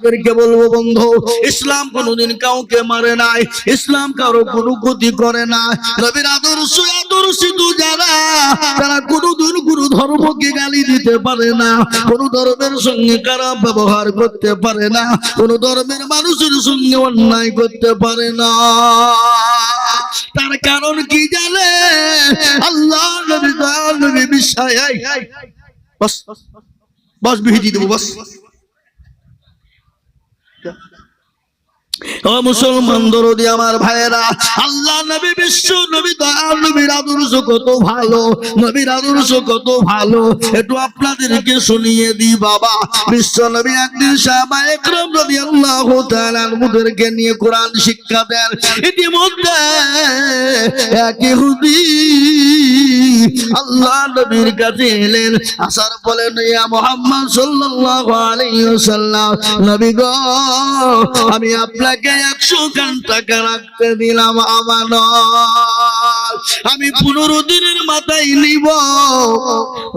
আপনাদেরকে বলব বন্ধু ইসলাম কোনোদিন কাউকে মারে নাই ইসলাম কারও কোনো ক্ষতি করে না। নবীর আদর্শ আদর্শিত যারা তারা কোনোদিন কোনো ধর্মকে গালি দিতে পারে না। কোন ধর্মের সঙ্গে খারাপ ব্যবহার করতে পারে না। কোন ধর্মের মানুষের সঙ্গে অন্যায় করতে পারে না। তার কারণ কি জানে? আল্লাহ নবী এই, বস বস বিহিতি দেবো বস। মুসলমান দরদি আমার ভাইয়েরা, আল্লাহ নবী বিশ্ব, নবী দয়াল নবীর আদর্শ কত ভালো, নবীর আদর্শ কত ভালো। একটু আপনাদেরকে শুনিয়ে দি বাবা, বিশ্ব নবী একদিন সাহাবা একরম রাদিয়াল্লাহু তাআলা মুদেরকে নিয়ে কোরআন শিক্ষা দেন। ইতিমধ্যে এক ইহুদি আল্লাহ নবীর কাছে এলেন, আসার বলেন ইয়া মুহাম্মদ সাল্লাল্লাহু আলাইহি ওয়াসাল্লাম, নবী গো, আমি আপনাকে 100 খান টাকা রাখতে দিলাম আমানত। আমি পনেরো দিনের মাথায় নিব।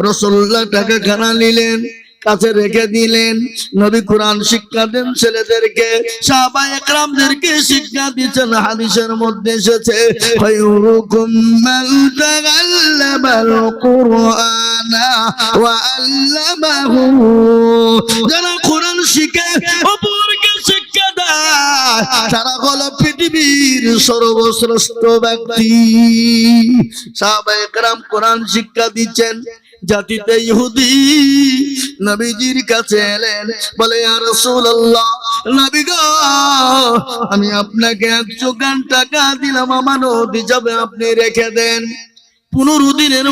রসুল্লাহ টাকা খানা নিলেন, কাছে রেখে দিলেন। নবী কোরআন শিক্ষা দেন ছেলেদেরকে। সাহাবা একরামদেরকে শিক্ষা দিচ্ছেন হাদিসের মধ্যে এসেছে যারা কোরআন শিখে দেয় তারা পৃথিবীর সর্বশ্রেষ্ঠ ব্যক্তি। কোরআন শিক্ষা দিচ্ছেন, জাতিতে ইহুদি নবীজির কাছে এলেন, বলে আর আমি আপনাকে একশো গান টাকা দিলাম আমানত হিসাবে আপনি রেখে দেন। পনেরো দিনের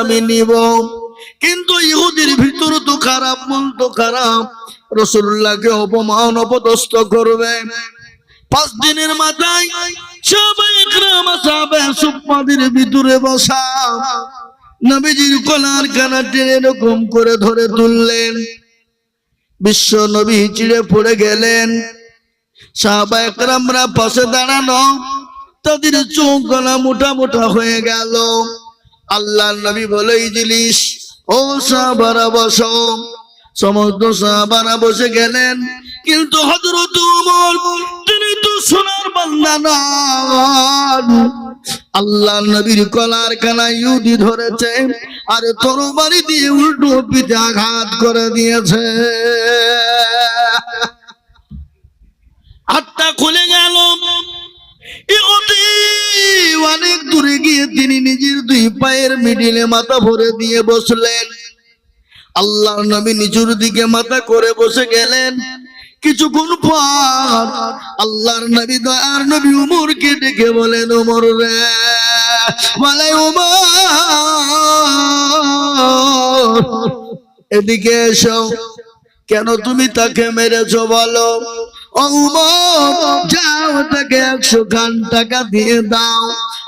আমি নিব। কিন্তু ইহুদির ভিতর তো খারাপ, মন তো খারাপ। রসুল্লাহকে অপমান, অপদস্থ করবে পাঁচ দিনের মাথায় সবাই একরাম আসাবে সুপ্পাদের ভিতরে বসা। নবীজির কলার কানা টেনে এরকম করে ধরে তুললেন। বিশ্ব নবী চিড়ে পড়ে গেলেন। সাহাবা একরামরা পাশে দাঁড়ানো, তাদের চোখ গলা মোটা মোটা হয়ে গেল। আল্লাহ নবী বলে, ইজলিস, ও সাহাবারা বসো। সমস্ত সাহাবারা বসে গেলেন। কিন্তু হজরত তিনি তো সোনার বান্দা নন। আল্লাহ নবীর কলার ইউদি ধরেছে আর দিয়ে উল্টো আঘাত করে দিয়েছে। খুলে গেল। অনেক দূরে গিয়ে তিনি নিজের দুই পায়ের মিডিলে মাথা ভরে দিয়ে বসলেন। আল্লাহ নবী নিচুর দিকে মাথা করে বসে গেলেন। কিছুক্ষণ পর আল্লাহর নবী দয়ার নবী উমরকে ডেকে বলেন, উমর রে, বলে, উমর, এদিকে এসো। কেন তুমি তাকে মেরেছো বলো? যাও, তাকে একশো খান টাকা দিয়ে দাও।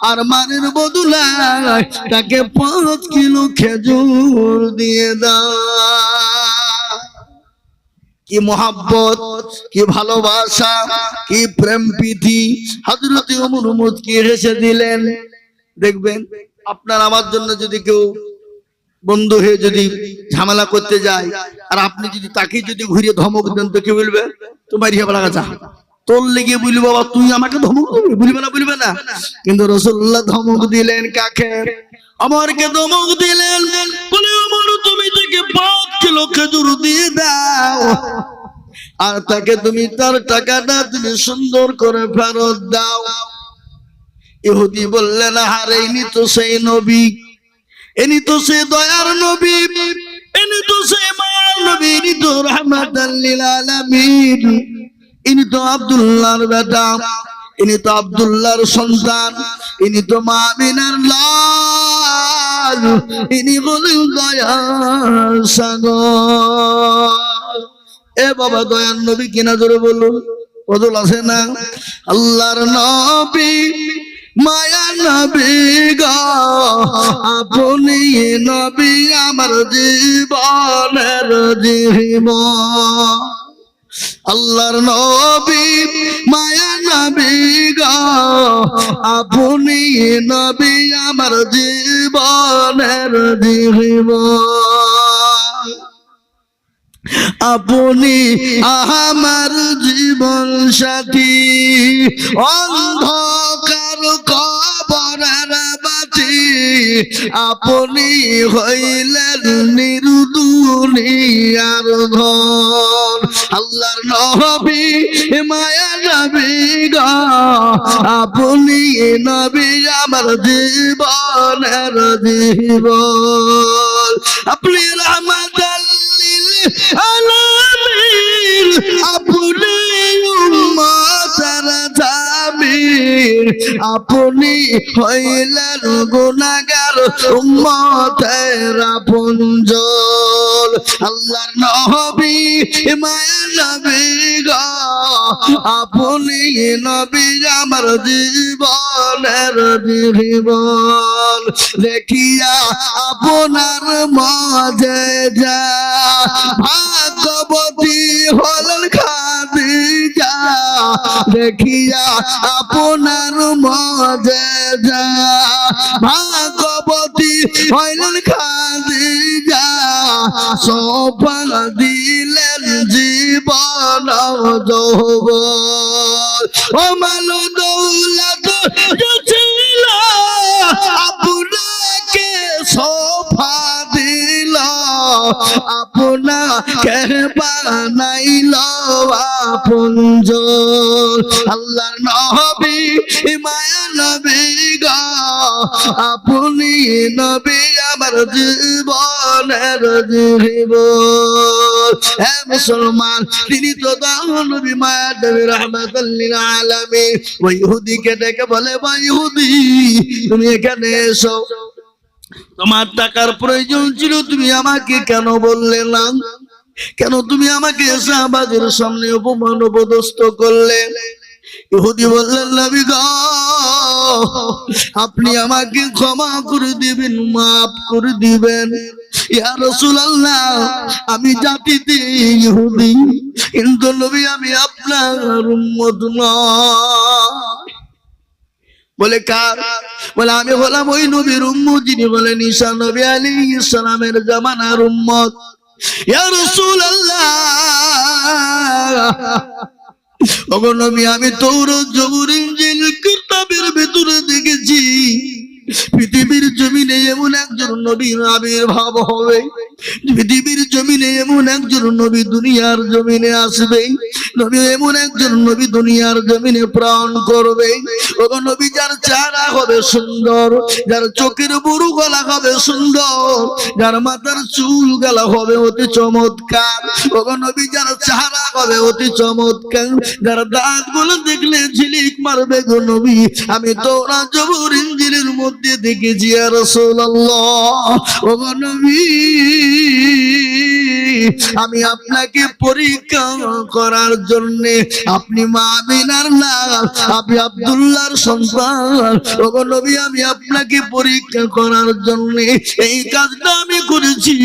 আর মানের বদলায় তাকে পাঁচ কিলো খেজুর দিয়ে দাও। কি মোহাব্বত, কি ভালোবাসা, কি প্রেম প্রীতি। হজরত উমর কি হেসে দিলেন? দেখবেন, আপনার আমার জন্য যদি কেউ বন্ধু হয়ে যদি ঝামেলা করতে যায়, আর আপনি যদি তাকে যদি ঘুরিয়ে ধমক দেন, তো কি বলবে? তোমার ইয়ে বলা তোর লেগে বলবি, বাবা, তুই আমাকে ধমক দিবি? বলবে না বলবে না। কিন্তু রসুল্লাহ ধমক দিলেন কাকে? আমারকে ধমক দিলেন, বলে আমার তুমি তাকে পাঁচ কিলো খেজুর দিয়ে দাও। আর তাকে তুমি তার টাকাটা তুমি সুন্দর করে ফেরত দাও। ইহুদি বললেন হারে ইনি তো সেই নবী। ইনি তো সে দয়ার নবী। ইনি তো সে মায়ার নবী। ইনি তো রহমাতাল লিল আলামিন। ইনি তো আব্দুল্লাহর বেটা। ইনি তো আব্দুল্লাহর সন্তান, ইনি তো মা আমিনার লাল, ইনি বলেন দয়ার সাগর। এ বাবা দয়ার নবী কিনা জোরে বলুন? বদল আছে না? আল্লাহর নবী, মায়া নবী গো, আপনি নবী আমার জীবনের জীব আল্লাহর নবী মায়া নবী আপনি নবী আমার জীবনের জীব। আপনি আমার জীবন সাথী অন্ধকার আপনি হইলেন নিরুদুনিয়ার ধন। আল্লাহর নবী, মায়া নবী আপনি নবী আমার জীবনের জীবন। আপনি আলামিন, আপনি জামিন আপনি হইলেন গুণাগার উম্মতের আপনজন। আল্লাহর নবী মায়া নবী গো, আপনি নবী আমার জীবনের জীবন। দেখিয়া আপনার মাঝে যা ভাগবতী হলেন খাদিজা। দেখিয়া আপনার মাঝে যা ভাগবতী হলেন খাদিজা। সোপা দিলেন জীবন যৌব ও মালো দৌলত ছিল আপনাকে আপনাকে বানাইল আপনজ আল্লাহ নবী, মায়া নবী আপনি নবী আমার জীবনের জীবন। হে মুসলমান, তিনি তো নবী মায়া নবী রহমাতাল্লিল আলামিন। ওই ইহুদিকে ডেকে বলে বা ইহুদি, তুমি এখানে এসো। তোমার টাকার প্রয়োজন ছিল, তুমি আমাকে কেন বললে না? কেন তুমি আমাকে শাহবাগের সামনে অপমান অপদস্থ করলে? ইহুদি বললেন, নবী গো, আপনি আমাকে ক্ষমা করে দিবেন, মাফ করে দিবেন। ইয়া আমি জাতিতে ইহুদি, কিন্তু নবী, আমি আপনার উম্মত নয়। বলে কার? বলে, আমি হলাম ওই নবীর উম্মত যিনি বলেন ঈসা নবী আলী ইসলামের জামানার উম্মত। ইয়া আমি তোর জবুর, ইনজিল, কিতাবের ভেতরে দেখেছি। পৃথিবীর জমিনে এমন একজন নবীর আবির্ভাব হবে। পৃথিবীর জমিনে এমন একজন নবী দুনিয়ার জমিনে আসবে। নবী এমন একজন নবী দুনিয়ার জমিনে প্রাণ করবে। নবী, যার চেহারা হবে সুন্দর, যার চোখের বুড়ু গলা হবে সুন্দর, যার মাথার চুল গলা হবে অতি চমৎকার। ওগো নবী, যার চেহারা হবে অতি চমৎকার, যার দাঁতগুলো দেখলে ঝিলিক মারবে গো নবী। আমি তোরা জবর ইঞ্জিনের মধ্যে দেখেছি আর রসোল্লাহ ওগো নবী, আমি আপনাকে পরীক্ষা করার জন্য আপনি মা আমিনার নাম আপনি আব্দুল্লাহর সন্তান। আমি আপনাকে পরীক্ষা করার জন্য এই কাজটা আমি করেছি।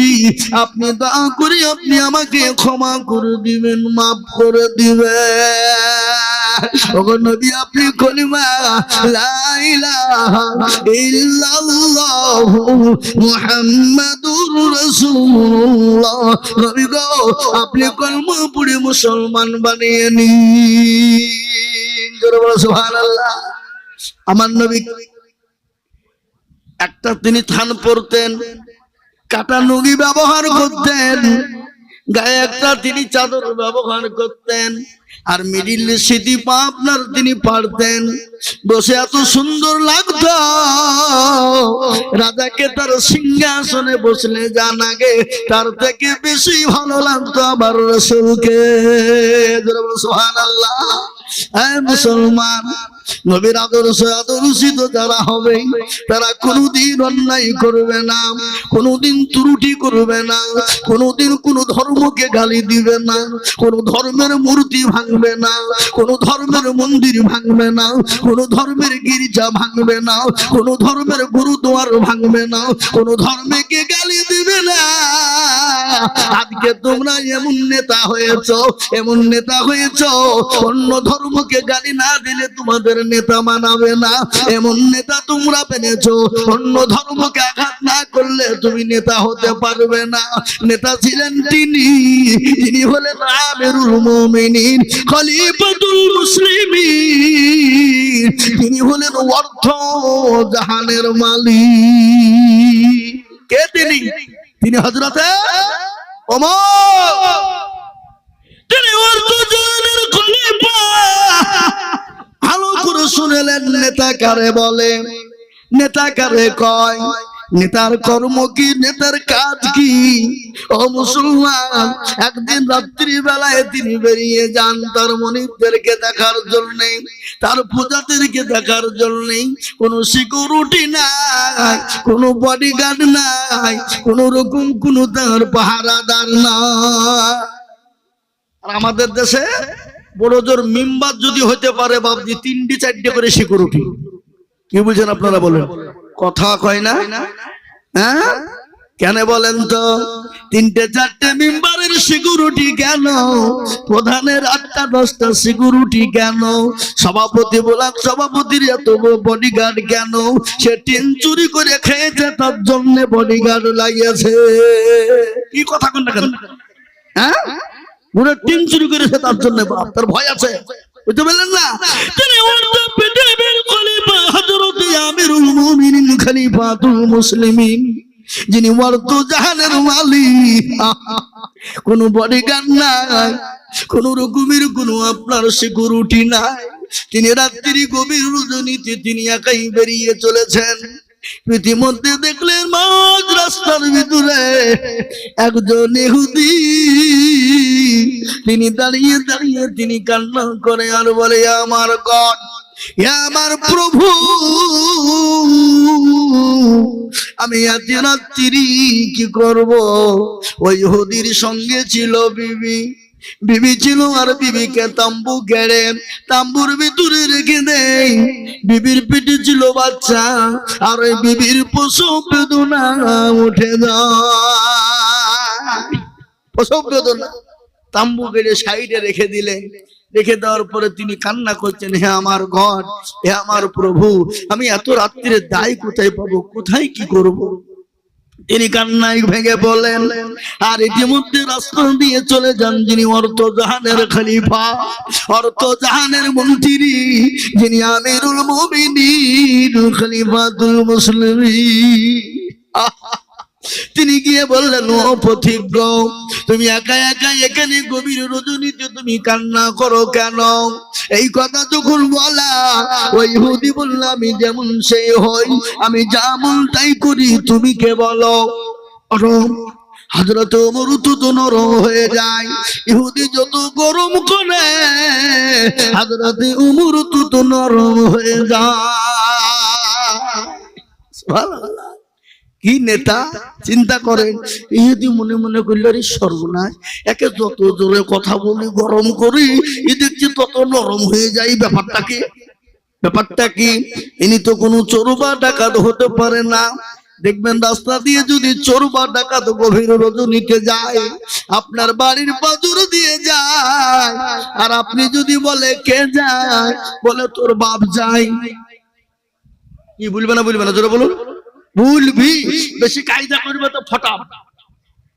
আপনি দয়া করে আপনি আমাকে ক্ষমা করে দিবেন, মাফ করে দিবেন। আপনি কলিমা লা মুসলমান বানিয়ে নিন। আমার নবী, একটা তিনি থান পরতেন, কাটা নুগি ব্যবহার করতেন, গায়ে একটা তিনি চাদর ব্যবহার করতেন। আর মিডিল স্মৃতি পা আপনার তিনি পারতেন, বসে এত সুন্দর লাগত। রাজাকে তার সিংহাসনে বসলে জানাগে তার থেকে বেশি ভালো লাগতো আমার রসুলকে। সোহান আল্লাহ মুসলমান। নবীর আদর্শ, আদর্শিত যারা হবে, তারা কোনোদিন অন্যায় করবে না, কোনোদিন ত্রুটি করবে না, কোনোদিন কোন ধর্মকে গালি দিবে না, কোন ধর্মের মূর্তি ভাঙবে না, কোন ধর্মের মন্দির ভাঙবে না, কোন ধর্মের গির্জা ভাঙবে না, কোন ধর্মের গুরুদুয়ার ভাঙবে না, কোন ধর্মকে গালি দিবে না। আজকে তোমরা এমন নেতা হয়েছ, এমন নেতা হয়েছ, অন্য ধর্মকে গালি না দিলে তোমাদের নেতা মানাবে না, এমন নেতা তোমরা পেনেছো অন্য ধর্মকে আঘাত না করলে তুমি নেতা হতে পারবে না। নেতা ছিলেন তিনি তিনি হলেন আমিরুল মুমিনিন, খলিফাতুল মুসলিমিন। তিনি হলেন অর্থ জাহানের মালিক। কে তিনি? তিনি হযরতে ওমর তিনি অর্থ জাহানের খলিফা ভালো করে নেতা কারে বলে? নেতা কারে কয়? নেতার কর্ম কি, নেতার কাজ কি? ও মুসলমান, একদিন রাত্রি বেলায় তিনি বেরিয়ে যান তার মনিবদেরকে দেখার জন্য, তার পূজাদেরকে দেখার জন্য। কোনো সিকিউরিটি নাই, কোনো বডিগার্ড নাই, কোনো রকম কোনো তার পাহারাদার না আর আমাদের দেশে বড় জোর মিম্বার যদি হতে পারে বাবজি তিনটি চারটে করে সিকিউরিটি কি বলছেন আপনারা বলেন? কথা কয় না? হ্যাঁ? কেন বলেন তো? তিনটে চারটে মেম্বারের সিকিউরিটি কেন? প্রধানের আটটা দশটা সিকিউরিটি কেন? সভাপতি বলার সভাপতির এত বডিগার্ড কেন? সে টিন চুরি করে খেয়েছে, তার জন্য বডিগার্ড লাগিয়েছে। কি কথা কোন কেন? হ্যাঁ? পুরো টিন চুরি করেছে তার জন্য, বাপ, তার ভয় আছে। বুঝতে পারলেন না? নাই, কোন রকমের কোন আপনার সিকিউরিটি নাই। তিনি রাত্রি গভীর রজনীতে তিনি একাই বেরিয়ে চলেছেন। ইতিমধ্যে দেখলেন মাঝ রাস্তার ভিতরে একজন ইহুদি। তিনি দাঁড়িয়ে দাঁড়িয়ে তিনি কান্না করে আর বলে আমার গড আমার প্রভু, আমি আজ রাত্রি কি করব? ওই ইহুদির সঙ্গে ছিল বিবি। বিবি ছিল আর বিবিকে তাম্বু গেড়ে, তাম্বুর ভিতরে রেখে দেয়। বিবির পিঠে ছিল বাচ্চা, আর ওই বিবির প্রসব বেদনা উঠে যায়। প্রসব বেদনা। তাম্বু গেড়ে সাইডে রেখে দিলেন রেখে দেওয়ার পরে তিনি কান্না করছেন, হে আমার ঘর হে আমার প্রভু, আমি এত রাত্রিরে দায় কোথায় পাবো, কোথায় কি করব। তিনি কান্নায় ভেঙে বলেন আর ইতিমধ্যে রাস্তা দিয়ে চলে যান যিনি অর্থ জাহানের খলিফা অর্থ জাহানের মন্ত্রী, যিনি আমিরুল মুমিনিন, খলিফাতুল মুসলিমিন আহ তিনি গিয়ে বললেন, ও পথিজ্ঞ তুমি একা একা এখানে গভীর রজনীতে তুমি কান্না করো কেন? এই কথা যখন বলা ওই হুদি বলল, আমি যেমন সেই হই, আমি যেমন তাই করি, তুমি কে বলো? হাজরত মরুতু তো নরম হয়ে যায়, ইহুদি যত গরম করে হাজরত উমর তো নরম হয়ে যায়। সুবহানাল্লাহ। কি নেতা চিন্তা করেন? ইহুদি মনে মনে করলে রে সর্বনাশ। একে যত জোরে কথা বলি, গরম করি এ দেখছি তত নরম হয়ে যায়, ব্যাপারটা কি? ব্যাপারটা কি? ইনি তো কোনো চোরবা ডাকাত হতে পারে না। দেখবেন রাস্তা দিয়ে যদি চোর বা ডাকাত গভীর রজনীতে যায়, আপনার বাড়ির বাজুর দিয়ে যায়। আর আপনি যদি বলে, কে যায়? বলে, তোর বাপ যায়। কি বলবে না বলবে না? জোরে বলুন। ভুলবি বেশি কায়দা করবে তো ফটা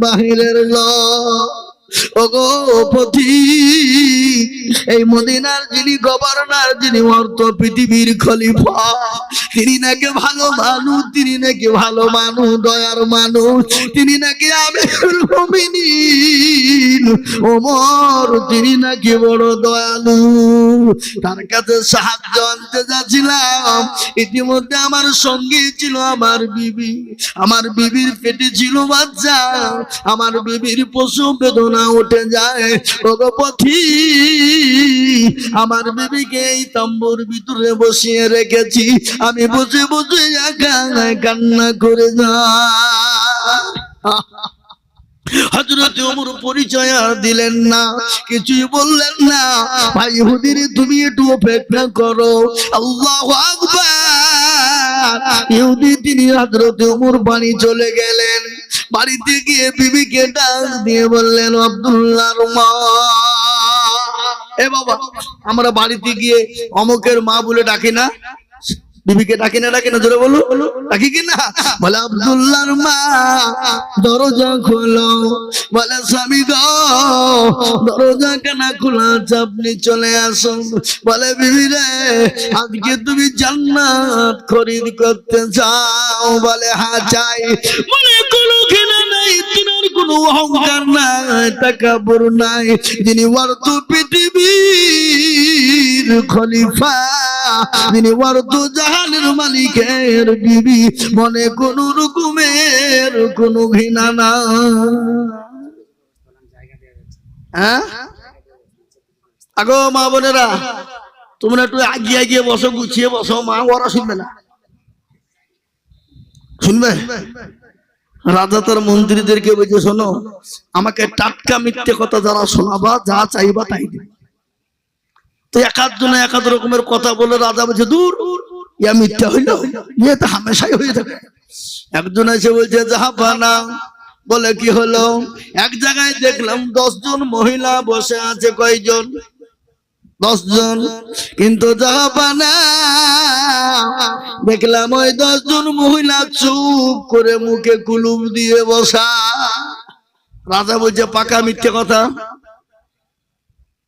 বাহিরের লোক ওগো পথি এই মদিনার যিনি গভর্নর, যিনি অর্থ পৃথিবীর খলিফা, তিনি নাকি ভালো মানুষ, তিনি নাকি ভালো মানুষ, দয়ার মানুষ, তিনি নাকি আমি ওমর, তিনি নাকি বড় দয়ালু। তার কাছে সাহায্য আনতে যাচ্ছিলাম। ইতিমধ্যে আমার সঙ্গে ছিল আমার বিবি। আমার বিবির পেটে ছিল বাচ্চা। আমার বিবির পশু বেদনা উঠে যায়। ওগো আমার বিবিকে এই তম্বুর ভিতরে বসিয়ে রেখেছি। আমি বসে বসে কান্না করে যা। হজরত ওমর পরিচয় দিলেন না, কিছুই বললেন না। ভাই হুদির, তুমি একটু অপেক্ষা করো। আল্লাহ আকবার। ইহুদি তিনি হজরত ওমর বাড়ি চলে গেলেন। বাড়িতে গিয়ে বিবিকে ডাক দিয়ে বললেন, আব্দুল্লাহর মা। এ বাবা, আমরা বাড়িতে গিয়ে অমকের মা বলে ডাকি না? বিবিকে ডাকি না ডাকি না? জোরে বলো ডাকি কি না? বলে মা, দরজা খোলো। বলে, স্বামী দরজা কেন খোলা? আপনি চলে আসুন বলে, বিবি রে, আজকে তুমি জান্নাত খরিদ করতে চাও বলে হা চাই বলে, কোনো ঘৃণা নাই, তিনার কোনো অহংকার নাই, তাকাবুর নাই। যিনি অর্থ পৃথিবীর খলিফা, যিনি অর্থ জাহানের মালিকের বিবি, মনে কোন রকমের কোন ঘৃণা না হ্যাঁ? আগো মা বোনেরা, তোমরা একটু আগিয়ে গিয়ে বসো, গুছিয়ে বসো, মা ওরা শুনবে না। শুনবে? রাজা তার মন্ত্রীদেরকে বলছে, শোনো, আমাকে টাটকা মিথ্যে কথা যারা শোনাবা, যা চাইবা তাই তো একাধ জনে একাধ রকমের কথা বলে রাজা বলছে, দূর, ইয়া মিথ্যা হইল ইয়ে তো হামেশাই হয়ে যাবে। একজন এসে বলছে জাহাপানা বলে, কি হলো? এক জায়গায় দেখলাম দশ জন মহিলা বসে আছে, কয়জন? দশ জন কিন্তু দেখলাম ওই দশ জন মহিলা চুপ করে মুখে কুলুপ দিয়ে বসা। রাজা বলছে, পাকা মিথ্যে কথা।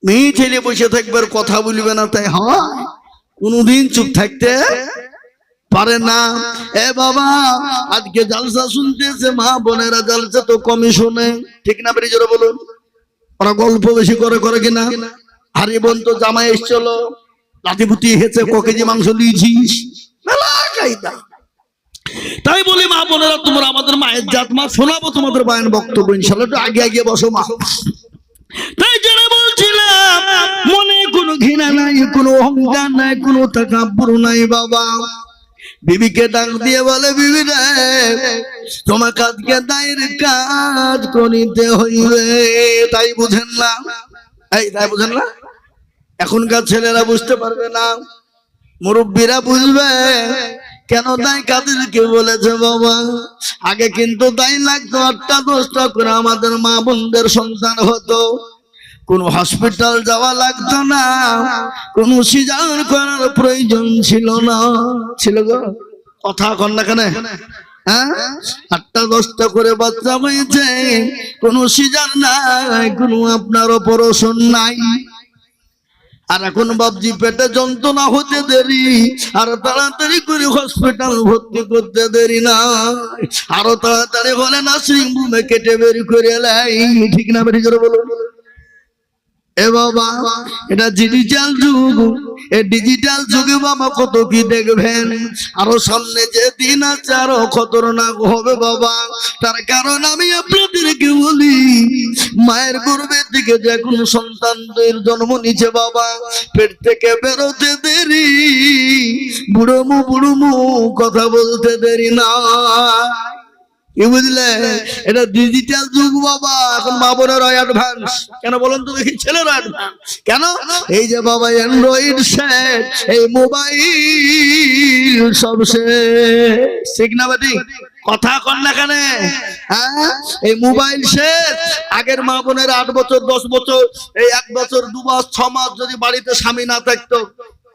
মেয়ে ছেলে বসে থাকবে কথা বলবে না তাই, হয়? কোনদিন চুপ থাকতে পারে না। এ বাবা, আজকে জালসা শুনতেছে, মা বোনেরা জালসা তো কমই শোনে ঠিক না, বেরিয়ে বলুন। ওরা গল্প বেশি করে করে কিনা? হারি বোন তো জামাই এসছিল। লাঠিপুতি হেছে ক কেজি মাংস নিয়েছিস? তাই বলি মা বোনেরা, তোমরা আমাদের মায়ের জাত, মা, শোনাবো তোমাদের বায়ন বক্তব্য, ইনশাল্লাহ একটু আগে আগে বসো মা। তাই বলছিলাম, মনে কোনো ঘৃণা নাই, কোনো অহংকার নাই, কোনো তাকাব্বুর নাই বাবা। বিবিকে ডাক দিয়ে বলে, বিবি তোমার কাজকে দায়ের কাজ করিতে হইবে। তাই বুঝেন না এই, তাই বুঝেন না? এখনকার ছেলেরা বুঝতে পারবে না। মুরব্বীরা বুঝবে, কেন তাই কাদের কাদেরকে বলেছে বাবা? আগে কিন্তু তাই লাগতো, আটটা দশটা করে আমাদের মা বোনদের সন্তান হতো। কোন হসপিটাল যাওয়া লাগতো না, কোন সিজার করার প্রয়োজন ছিল না। ছিল গো, কথা কন না কেন? আটটা দশটা করে বাচ্চা হয়েছে, কোন সিজার নাই, কোনো আপনার অপারেশন নাই। আর এখন বাবজি পেটে যন্ত্রণা হতে দেরি, আর তাড়াতাড়ি করে হসপিটাল ভর্তি করতে দেরি না। আরও তাড়াতাড়ি হলে না সিংভূমে কেটে বের করে লাই ঠিক না বেরিয়ে করে বলুন? এ বাবা, এটা ডিজিটাল যুগ। এই ডিজিটাল যুগে বাবা কত কি দেখবেন? আরও সামনে যে দিন আছে আরও খতরনাক হবে বাবা। তার কারণ আমি আপনাদেরকে বলি, মায়ের গর্ভের দিকে যে কোন সন্তানদের জন্ম নিচ্ছে বাবা, পেট থেকে বেরোতে দেরি। বুড়োমু বুড়োমু কথা বলতে দেরি না। কি বুঝলে? এটা ডিজিটাল যুগ বাবা, এখন অ্যাডভান্স কেন বলেন কেন? এই যে বাবা অ্যান্ড্রয়েড এই মোবাইল সব শেষ। কথা কন না কেন? হ্যাঁ? এই মোবাইল শেষ আগের মা বোনের আট বছর, দশ বছর, এই এক বছর, দু মাস, ছ মাস যদি বাড়িতে স্বামী না থাকতো,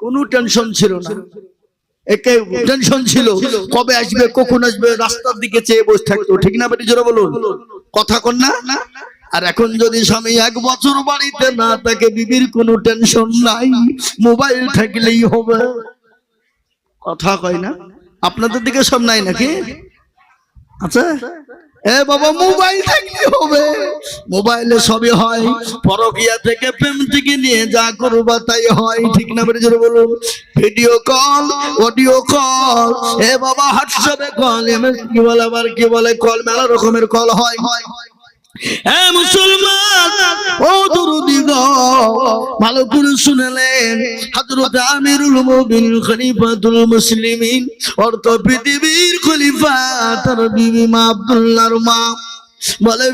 কোনো টেনশন ছিল না। একে টেনশন ছিল। কবে আসবে, কখন আসবে, রাস্তার দিকে চেয়ে বসে থাকতো। ঠিক না বেটি, জোরে বলুন। কথা কন না। আর এখন যদি স্বামী এক বছর বাড়িতে না থাকে, বিবির কোনো টেনশন নাই। মোবাইল থাকলেই হবে। কথা কয় না। আপনাদের দিকে সব নাই নাকি? আচ্ছা এ বাবা, মোবাইল থাকলে হবে। মোবাইলে সবই হয়। পরকিয়া থেকে প্রেম থেকে নিয়ে যা করবা তাই হয়। ঠিক না বেড়ে জোরে বলুন ভিডিও কল, অডিও কল। এ বাবা, হোয়াটসঅ্যাপে কল এমএস কি বলে, আবার কি বলে, কল মেলা রকমের কল হয়। তার বলে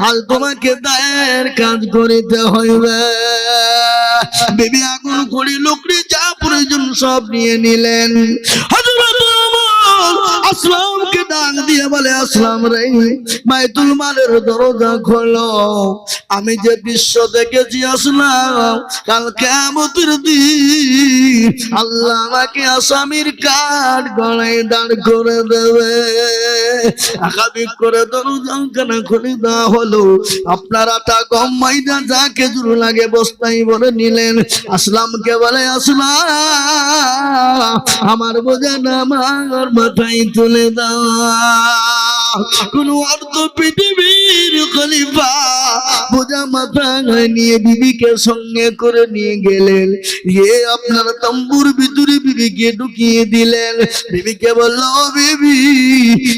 আজ তোমাকে দায়ের কাজ করিতে হইবে। বিবি আগুন করি লুকড়ি, যা প্রয়োজন সব নিয়ে নিলেন। হযরত আসলামকে ডাক দিয়ে বলে, আসলাম রে বাইতুল মালের দরজা খোলো। আমি যে বিশ্ব দেখেছি, আসলাম। কাল কেমতের দিন আল্লাহ আমাকে আসামির কাঠ গলায় দাঁড় করে দেবে। আকাবিক করে দরজা কেনা খুলে দেওয়া হলো। আপনারা তা গম ময়দা যা খেজুর লাগে বস্তাই বলে নিলেন। আসলামকে বলে, আসলাম। আমার বোঝা না, আমার মাথায় তুলে কোন পৃথিবীর খলিফা বোঝা মাথায় নিয়ে বিবিকে সঙ্গে করে নিয়ে গেলেন। আপনার তম্বুর ভিতরে বিবিকে ঢুকিয়ে দিলেন। বিবিকে বলল বিবি,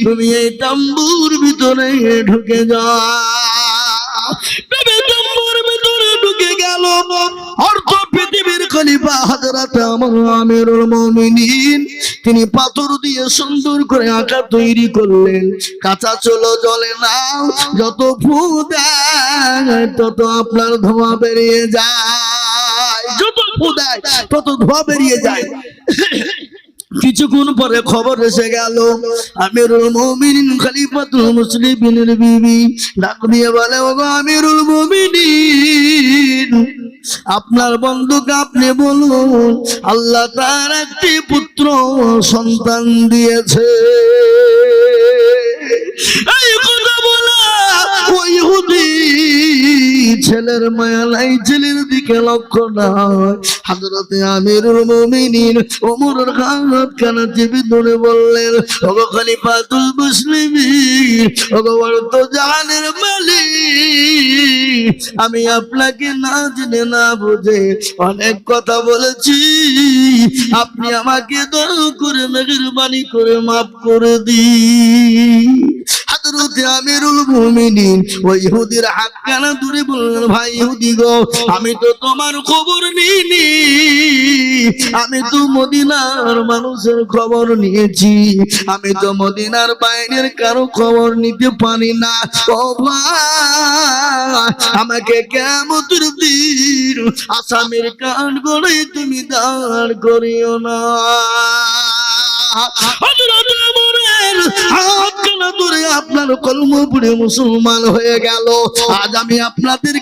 তুমি এই তাম্বুর ভিতরে ঢুকে যাও। তাম্বুর ভিতরে ঢুকে গেল। অর্থ খলিফা হাজরাত আমার আমিরুল মুমিনিন, তিনি পাথর দিয়ে সুন্দর করে আঁকা তৈরি করলেন। কাঁচা চলো জলে না, যত ফু দেয় তত আপনার ধোঁয়া বেরিয়ে যায়। যত ফু তত ধোঁয়া বেরিয়ে যায়। কিছুক্ষণ পরে খবর এসে গেল, আমিরুল মুমিনিন, খলিফাতুল মুসলিমিনের বিবি। ডাক দিয়ে বলে, ওগো আমিরুল মুমিনিন, আপনার বন্ধুকে আপনি বলুন, আল্লাহ তার একটি পুত্র সন্তান দিয়েছে। এই কথা ওই ইহুদি ছেলের মায়া নাই ছেলের দিকে লক্ষ্য নয় হাজরতে আমিরুল মুমিনিন ওমরের হাত কানা চেপে ধরে বললেন, ওগো খলিফাতুল মুসলিমিন, ওগো বড় জাহানের মালিক, আমি আপনাকে না জেনে না বুঝে অনেক কথা বলেছি। আপনি আমাকে দয়া করে মেহরবানি করে মাফ করে দিন। আমি তো তোমার খবর আমি তো মদিনার মানুষের খবর নিয়েছি। আমি তো মদিনার বাইরের কারও খবর নিতে পারি না। আমাকে কেমতের দিন আসামের কান করে তুমি দাঁড় করিও না। আপনার কলম পড়ে মুসলমান হয়ে গেল। আজ আমি আপনাদেরকে